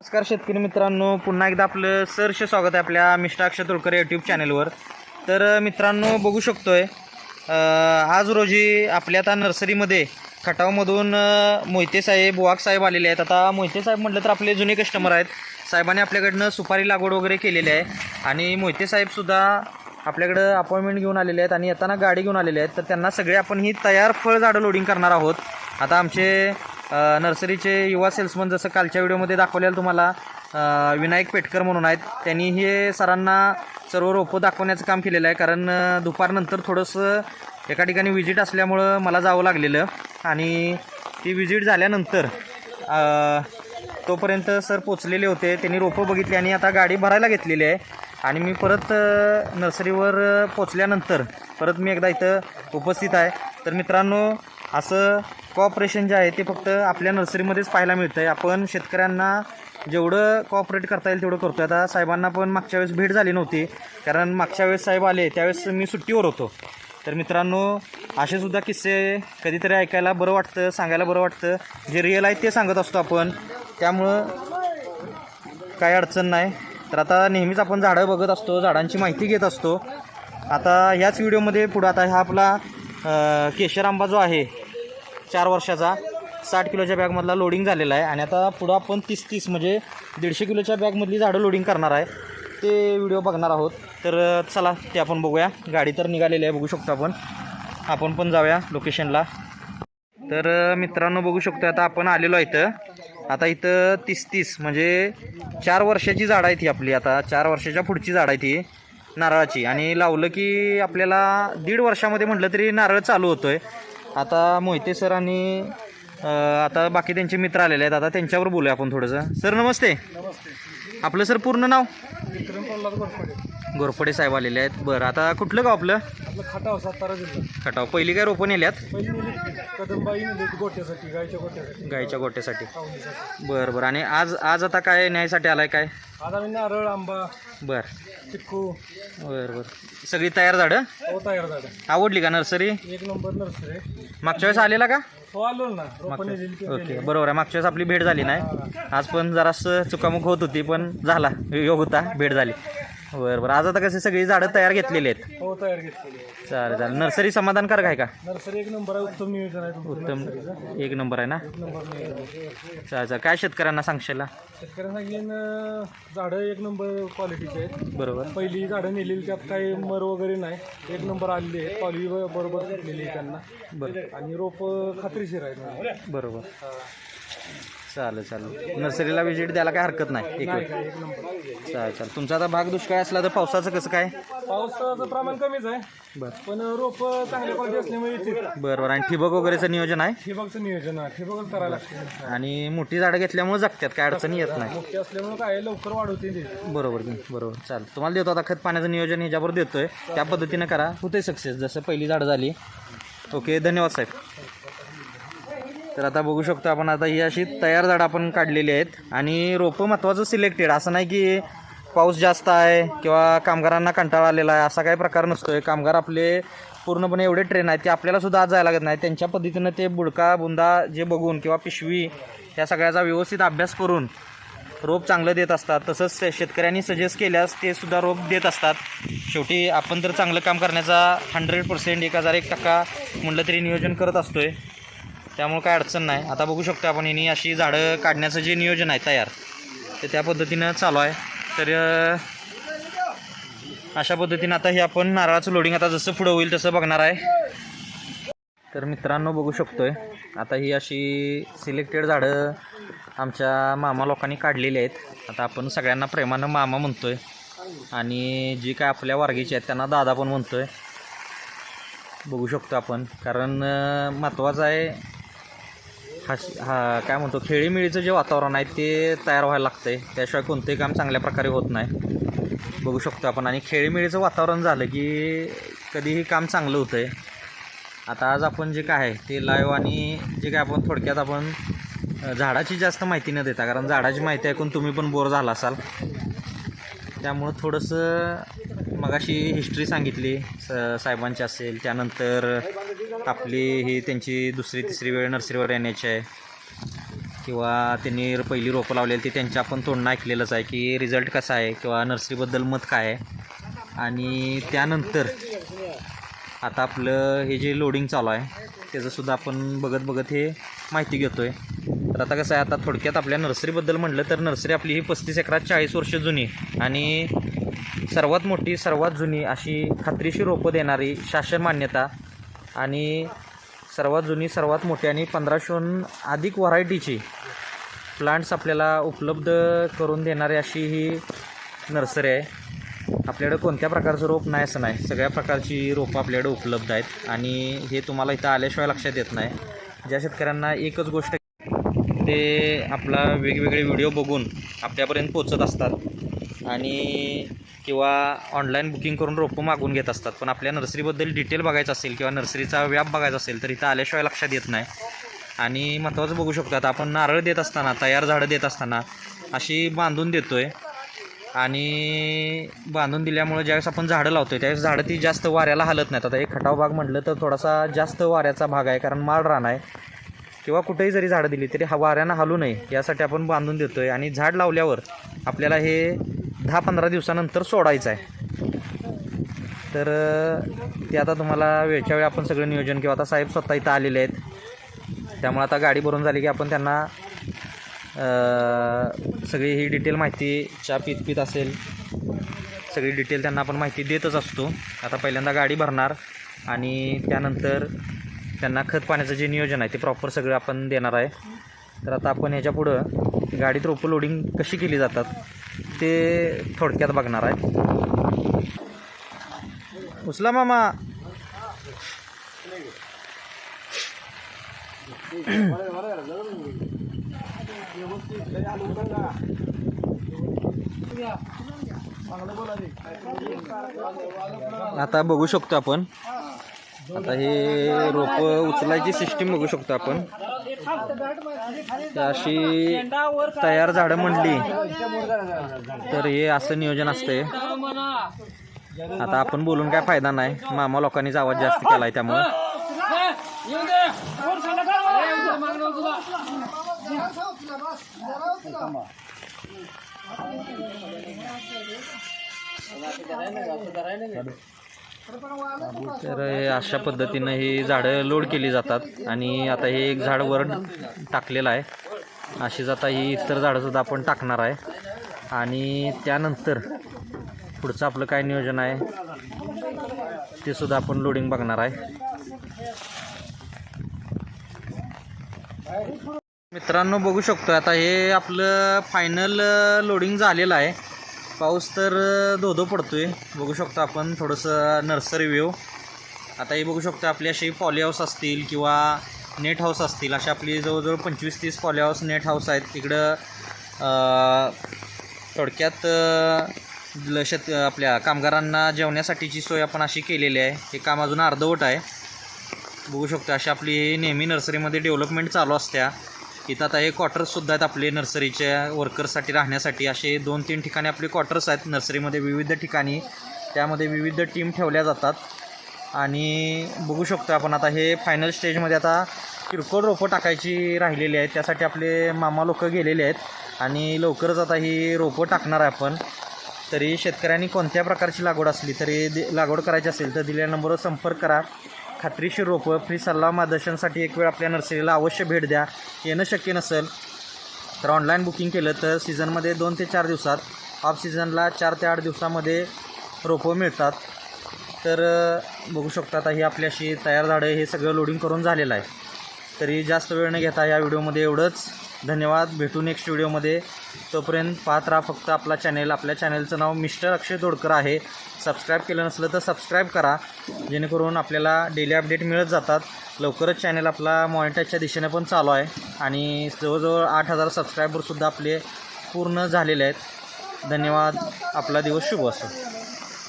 नमस्कार शेतकरी मित्रांनो पुन्हा एकदा आपलं सरसे स्वागत आहे आपल्या मिस्टर अक्षय तोडकर यूट्यूब चॅनलवर तर मित्रांनो बघू शकतोय आहे आज रोजी आपल्या आता नर्सरीमध्ये खटावमधून मोहिते साहेब वाघ साहेब आलेले आहेत. आता मोहिते साहेब म्हटलं तर आपले जुने कस्टमर आहेत. साहेबांनी आपल्याकडनं सुपारी लागवड वगैरे केलेली आहे. आणि मोहिते साहेबसुद्धा आपल्याकडं अपॉइंटमेंट घेऊन आलेले आहेत आणि येताना गाडी घेऊन आलेले आहेत. तर त्यांना सगळे आपण ही तयार फळ झाडं लोडिंग करणार आहोत. आता आमचे नर्सरीचे युवा सेल्समन जसं कालच्या व्हिडिओमध्ये दाखवलेलं तुम्हाला विनायक पेटकर म्हणून आहेत. त्यांनी हे सरांना सर्व रोपं दाखवण्याचं काम केलेलं आहे. कारण दुपारनंतर थोडंसं एका ठिकाणी विजिट असल्यामुळं मला जावं लागलेलं. आणि ती विजिट झाल्यानंतर तोपर्यंत सर पोचलेले होते. त्यांनी रोपं बघितली आणि आता गाडी भरायला घेतलेली आहे. आणि मी परत नर्सरीवर पोचल्यानंतर परत मी एकदा इथं उपस्थित आहे. तर मित्रांनो असं कॉपरेशन जे आहे ते फक्त आपल्या नर्सरीमध्येच पाहायला मिळतं आहे आपण शेतकऱ्यांना जेवढं कॉपरेट करता येईल तेवढं करतो आता साहेबांना पण मागच्या वेळेस भेट झाली नव्हती. कारण मागच्या वेळेस साहेब आले त्यावेळेस मी सुट्टीवर होतो. तर मित्रांनो असे सुद्धा किस्से कधीतरी ऐकायला बरं वाटतं सांगायला बरं वाटतं. जे रिअल आहे ते सांगत असतो आपण. त्यामुळं काही अडचण नाही. तर आता नेहमीच आपण झाडं बघत असतो झाडांची माहिती घेत असतो. आता ह्याच व्हिडिओमध्ये पुढं आता हा आपला केशर आंबा जो आहे चार वर्षाचा साठ किलोच्या बॅगमधला लोडिंग झालेला आहे. आणि आता पुढं आपण तीस तीस म्हणजे दीडशे किलोच्या बॅगमधली झाडं लोडिंग करणार आहे. ते व्हिडिओ बघणार आहोत. तर चला ते आपण बघूया. गाडी तर निघालेली आहे बघू शकतो आपण. आपण पण जाऊया लोकेशनला तर मित्रांनो बघू शकतो आता आपण आलेलो आहे इथं. आता इथं तीस तीस म्हणजे चार वर्षाची झाडं आहे ती आपली. आता चार वर्षाच्या पुढची झाड आहे ती नारळाची. आणि लावलं की आपल्याला दीड वर्षामध्ये म्हटलं तरी नारळ चालू होतो आहे आता मोहिते सर आणि आता बाकी त्यांचे मित्र आलेले आहेत. आता त्यांच्यावर बोलूया आपण थोडंसं. सर नमस्ते. नमस्ते. आपलं सर पूर्ण नाव? गोरपडे साहेब आलेले आहेत. बरं आता कुठलं गाव आपलं? आपलं खटाव सातारा जिल्हा. खटाव. पहिली काय रोपं नेल्यात? पहिली नेली कदमबाई नेली गोट्यासाठी गायच्या गोट्यासाठी. गाईच्या गोट्यासाठी. आवडीसाठी बरं बरं. आणि आज आज आता काय न्यायसाठी आलाय काय? आज आम्ही नारळ आंबा बरं. चिक्कू. बरं बरं. सगळी तयार झाडं? हो तयार झालं आवडली का नर्सरी? एक नंबर नर्सरी मागच्या वेळेस आलेला का? हो आलो ना. रोपण नेलेली ती ओके बरोबर आहे. मागच्या वेळेस आपली भेट झाली नाही. आज पण जरासं चुकामुक होत होती पण झाला. योग होता भेट झाली. बरं बरं. आज आता कसे सगळी झाडं तयार घेतलेली आहेत? हो तयार घेतलेली चालेल चालेल. नर्सरी समाधानकारक आहे का? नर्सरी एक नंबर आहे उत्तम नियोजन आहे तुमचं उत्तम. एक नंबर आहे ना? एक नंबर नियोजन. चालेल चालेल. काय शेतकऱ्यांना सांगशील? शेतकऱ्यांना घेऊन अं, झाडं एक नंबर क्वालिटीचे आहेत. बरोबर. पहिली झाडं नेलेली त्यात काही मर वगैरे नाही. एक नंबर आलेली आहे. कॉली बरोबर घेतलेली आहे त्यांना. बरं. आणि रोप खात्रीशीर आहेत. बरोबर. चालेल चालेल. नर्सरीला व्हिजिट द्यायला काय हरकत नाही. एक वेळ. चालेल चालेल. तुमचा आता भाग दुष्काळ असला तर पावसाचं कसं काय? पावसाचं प्रमाण कमीच आहे. बरं. पण रोप चांगल्या क्वालिटी असल्यामुळे येते. बरं बरं. आणि ठिबक वगैरेचं नियोजन आहे? ठिबकचं नियोजन आहे. ठिबकच करायला लागते. आणि मोठी झाडं घेतल्यामुळे जगतात काय अडचणी येत नाही. मोठी असल्यामुळे काय लवकर वाढवते ते. बरोबर की बरोबर. चालेल. तुम्हाला देतो आता खत पाण्याचं नियोजन ह्याच्यावर देतोय. त्या पद्धतीनं करा. होते सक्सेस जसं पहिली झाडं झाली. ओके धन्यवाद साहेब. तर आता बघू शकतो आपण आता ही अशी तयार झाडं आपण काढलेली आहेत. आणि रोपं महत्त्वाचं सिलेक्टेड असं नाही की पाऊस जास्त आहे किंवा कामगारांना कंटाळा आलेला आहे असा काही प्रकार नसतो आहे कामगार आपले पूर्णपणे एवढे ट्रेन आहेत की आपल्यालासुद्धा आज जायला लागत नाही. त्यांच्या पद्धतीनं ते बुडका बुंदा जे बघून किंवा पिशवी या सगळ्याचा व्यवस्थित अभ्यास करून रोप चांगलं देत असतात. तसंच शे- शेतकऱ्यांनी सजेस्ट केल्यास ते सुद्धा रोप देत असतात. शेवटी आपण तर चांगलं काम करण्याचा हंड्रेड पर्सेंट एक हजार एक टक्का म्हटलं तरी नियोजन करत असतो आहे त्यामुळे काय अडचण नाही. आता बघू शकतो आपण यांनी अशी झाडं काढण्याचं जे नियोजन आहे तयार ते त्या पद्धतीनं चालू आहे. तर अशा पद्धतीनं आता हे आपण नारळाचं लोडिंग आता जसं पुढं होईल तसं बघणार आहे. तर मित्रांनो बघू शकतोय आता ही अशी सिलेक्टेड झाडं आमच्या मामा लोकांनी काढलेली आहेत. आता आपण सगळ्यांना प्रेमानं मामा म्हणतोय आणि जी काय आपल्या वारगीची आहेत त्यांना दादा पण म्हणतोय. बघू शकतो आपण कारण महत्त्वाचं आहे हा हा काय म्हणतो खेळीमेळीचं जे वातावरण आहे ते तयार व्हायला लागतं आहे त्याशिवाय कोणतंही काम चांगल्या प्रकारे होत नाही. बघू शकतो आपण. आणि खेळीमेळीचं वातावरण झालं की कधीही काम चांगलं होतं आहे आता आज आपण जे काय आहे ते लाईव्ह आणि जे काय आपण थोडक्यात आपण झाडाची जास्त माहिती न देता कारण झाडाची माहिती ऐकून तुम्ही पण बोर झाला असाल. त्यामुळं थोडंसं मगाशी हिस्ट्री सांगितली स साहेबांची असेल त्यानंतर आपली ही त्यांची दुसरी तिसरी वेळ नर्सरीवर येण्याची आहे. किंवा त्यांनी पहिली रोपं लावलेली ती त्यांच्या आपण तोंडणं ऐकलेलंच आहे की रिझल्ट कसा आहे किंवा नर्सरीबद्दल मत काय आहे. आणि त्यानंतर आता आपलं हे जे लोडिंग चालू आहे त्याचंसुद्धा आपण बघत बघत हे माहिती घेतो आहे तर आता कसं आहे आता थोडक्यात आपल्या नर्सरीबद्दल म्हटलं तर नर्सरी आपली ही पस्तीस एकरात चाळीस वर्ष जुनी आणि सर्वात मोठी सर्वात जुनी अशी खात्रीशी रोपं देणारी शासन मान्यता आणि सर्वात जुनी सर्वात मोठी आणि पंधराशेहून अधिक व्हरायटीची प्लांट्स आपल्याला उपलब्ध करून देणारी अशी ही नर्सरी आहे. आपल्याकडे कोणत्या प्रकारचं रोप नाही असं नाही. सगळ्या प्रकारची रोपं आपल्याकडे उपलब्ध आहेत. आणि हे तुम्हाला इथं आल्याशिवाय लक्षात येत नाही. ज्या शेतकऱ्यांना एकच गोष्ट ते आपला वेगवेगळे व्हिडिओ बघून आपल्यापर्यंत पोचत असतात. आणि किंवा ऑनलाईन बुकिंग करून रोपं मागून घेत असतात. पण आपल्या नर्सरीबद्दल डिटेल बघायचं असेल किंवा नर्सरीचा व्याप बघायचा असेल तर इथं आल्याशिवाय लक्षात येत नाही. आणि महत्त्वाचं बघू शकतो आपण नारळ देत असताना तयार झाडं देत असताना अशी बांधून देतो आहे आणि बांधून दिल्यामुळे ज्यावेळेस आपण झाडं लावतो आहे त्यावेळेस झाडं ती जास्त वाऱ्याला हलत नाहीत. आता एक खटाव भाग म्हटलं तर थोडासा जास्त वाऱ्याचा भाग आहे कारण माळ रान आहे. किंवा कुठेही जरी झाडं दिली तरी हा वाऱ्यानं हलू नये यासाठी आपण बांधून देतो आहे आणि झाड लावल्यावर आपल्याला हे दहा पंधरा दिवसानंतर सोडायचं आहे. तर ते आता तुम्हाला वेळच्या वेळी आपण सगळं नियोजन किंवा आता साहेब स्वतः इथं आलेले आहेत. त्यामुळे आता गाडी भरून झाली की आपण त्यांना सगळी ही डिटेल माहिती चहा पीत पीत असेल. सगळी डिटेल त्यांना आपण माहिती देतच असतो. आता पहिल्यांदा गाडी भरणार आणि त्यानंतर त्यांना खत पाण्याचं जे नियोजन आहे ते प्रॉपर सगळं आपण देणार आहे. तर आता आपण ह्याच्या पुढं गाडीत रोपं लोडिंग कशी केली जातात ते थोडक्यात बघणार आहे. उचला मामा. आता बघू शकतो आपण. आता हे रोप उचलायची सिस्टीम बघू शकतो आपण. अशी तयार झाडं म्हणली. तर हे असं नियोजन असतंय. आता आपण बोलून काय फायदा नाही. मामा लोकांनीच आवाज जास्त केलाय त्यामुळं. तर हे अशा पद्धतीनं ही झाडं लोड केली जातात आणि आता हे एक झाड वर टाकलेलं आहे. अशीच आता ही इतर झाडंसुद्धा आपण टाकणार आहे. आणि त्यानंतर पुढचं आपलं काय नियोजन आहे ते सुद्धा आपण लोडिंग बघणार आहे. मित्रांनो बघू शकतो आता हे आपलं फायनल लोडिंग झालेलं आहे. पाऊस तर अ, पडतो पडतोय. बघू शकतो आपण थोडंसं नर्सरी व्ह्यू आता हे बघू शकतो आपली अशी पॉली हाऊस असतील किंवा नेट हाऊस असतील. अशा आपली जवळजवळ पंचवीस तीस पॉली हाऊस नेट हाऊस आहेत. तिकडं थोडक्यात ल- शेत आपल्या कामगारांना जेवण्यासाठीची सोय आपण अशी केलेली आहे. हे काम अजून अर्धवट आहे. बघू शकतो अशी आपली नेहमी नर्सरीमध्ये डेव्हलपमेंट चालू असत्या. इथं आता हे क्वार्टर्ससुद्धा आहेत आपले नर्सरीच्या वर्कर्ससाठी राहण्यासाठी. असे दोन तीन ठिकाणी आपले क्वार्टर्स आहेत. नर्सरीमध्ये विविध ठिकाणी. त्यामध्ये विविध टीम ठेवल्या जातात. आणि बघू शकतो आपण आता हे फायनल स्टेजमध्ये आता किरकोळ रोपं टाकायची राहिलेली आहेत. त्यासाठी आपले मामा लोक गेलेले आहेत. आणि लवकरच आता ही रोपं टाकणार आहे आपण. तरी शेतकऱ्यांनी कोणत्या प्रकारची लागवड असली तरी दे लागवड करायची असेल तर दिलेल्या नंबरवर संपर्क करा. खात्रीशीर रोपं फ्री सल्ला मार्गदर्शनसाठी एक वेळ आपल्या नर्सरीला अवश्य भेट द्या. येणं शक्य नसेल तर ऑनलाईन बुकिंग केलं तर सीझनमध्ये दोन ते चार दिवसात ऑफ सीझनला चार ते आठ दिवसामध्ये रोपं मिळतात. तर बघू शकता आता ही आपल्याशी तयार झाडं हे सगळं लोडिंग करून झालेलं आहे. तरी जास्त वेळ न घेता या व्हिडिओमध्ये एवढंच. धन्यवाद. भेटू नेक्स्ट व्हिडिओमध्ये तोपर्यंत पाहत राहा फक्त आपला चॅनेल आपल्या चॅनेलचं नाव मिस्टर अक्षय तोडकर आहे. सबस्क्राईब केलं नसलं तर सबस्क्राईब करा. जेणेकरून आपल्याला डेली अपडेट मिळत जातात. लवकरच चॅनेल आपला मॉनिटाईजच्या दिशेने पण चालू आहे. आणि जवळजवळ आठ हजार सबस्क्रायबरसुद्धा आपले पूर्ण झालेले आहेत. धन्यवाद. आपला दिवस शुभ असो.